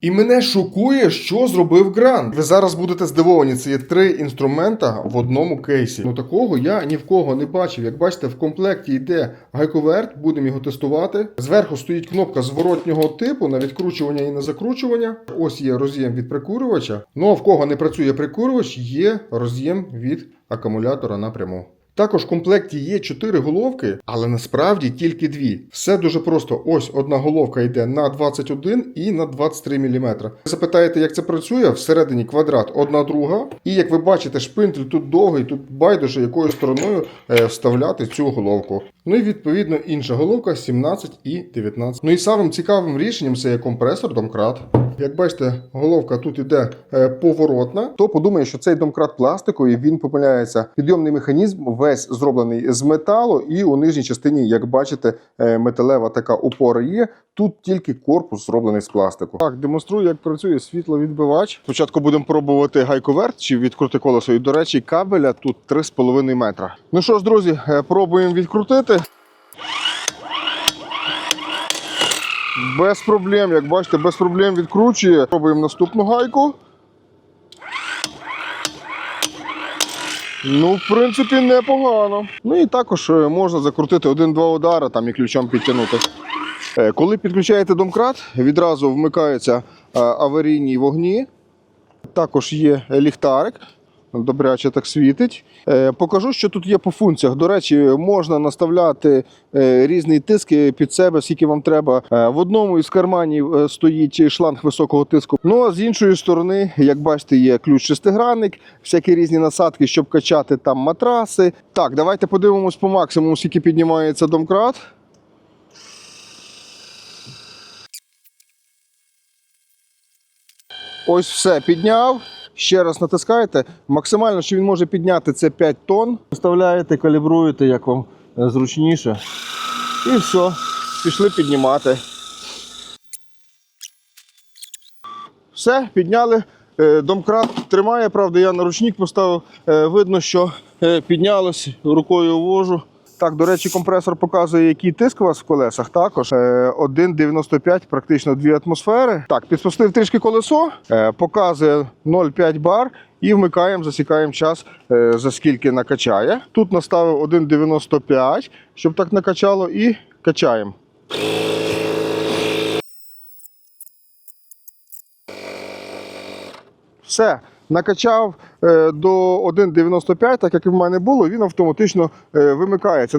І мене шокує, що зробив Грант. Ви зараз будете здивовані. Це є три інструмента в одному кейсі. Ну такого я ні в кого не бачив. Як бачите, в комплекті йде гайковерт, будемо його тестувати. Зверху стоїть кнопка зворотнього типу на відкручування і на закручування. Ось є роз'єм від прикурювача. Ну а в кого не працює прикурювач, є роз'єм від акумулятора напряму. Також в комплекті є 4 головки, але насправді тільки дві. Все дуже просто. Ось одна головка йде на 21 і на 23 мм. Запитаєте, як це працює? Всередині квадрат одна друга. І як ви бачите, шпинтель тут довгий, тут байдуже якою стороною е, вставляти цю головку. Ну і відповідно інша головка 17 і 19. Ну і самим цікавим рішенням це є компресор домкрат. Як бачите, головка тут іде е, поворотна, то подумає, що цей домкрат пластиковий, він помиляється. Підйомний механізм весь зроблений з металу, і у нижній частині, як бачите, е, металева така опора є. Тут тільки корпус зроблений з пластику. Так, демонструю, як працює світловідбивач. Спочатку будемо пробувати гайковерт чи відкрути колесо. І, до речі, кабеля тут 3,5 метра. Ну що ж, друзі, е, пробуємо відкрутити. Без проблем, як бачите, без проблем відкручує. Пробуємо наступну гайку. Ну, в принципі, непогано. Ну і також е, можна закрутити один-два удари там і ключом підтягнути. Е, Коли підключаєте домкрат, відразу вмикаються е, аварійні вогні. Також є ліхтарик. Добряче так світить. Е, Покажу, що тут є по функціях. До речі, можна наставляти е, різні тиски під себе, скільки вам треба. Е, В одному із карманів стоїть шланг високого тиску. Ну а з іншої сторони, як бачите, є ключ шестигранник, всякі різні насадки, щоб качати там матраси. Так, давайте подивимось по максимуму, скільки піднімається домкрат. Ось все підняв. Ще раз натискаєте. Максимально, що він може підняти, це 5 тонн. Вставляєте, калібруєте, як вам е, зручніше. І все, пішли піднімати. Все, підняли. Е, Домкрат тримає, правда, я на ручник поставив. Е, Видно, що піднялось, рукою ввожу. Так, до речі, компресор показує, який тиск у вас в колесах. Також Е, 1,95, практично 2 атмосфери. Так, підпустив трішки колесо, е, показує 0,5 бар. І вмикаємо, засікаємо час, е, за скільки накачає. Тут наставив 1,95, щоб так накачало, і качаємо. Все, накачав е, до 1,95, так як в мене було, він автоматично е, вимикається.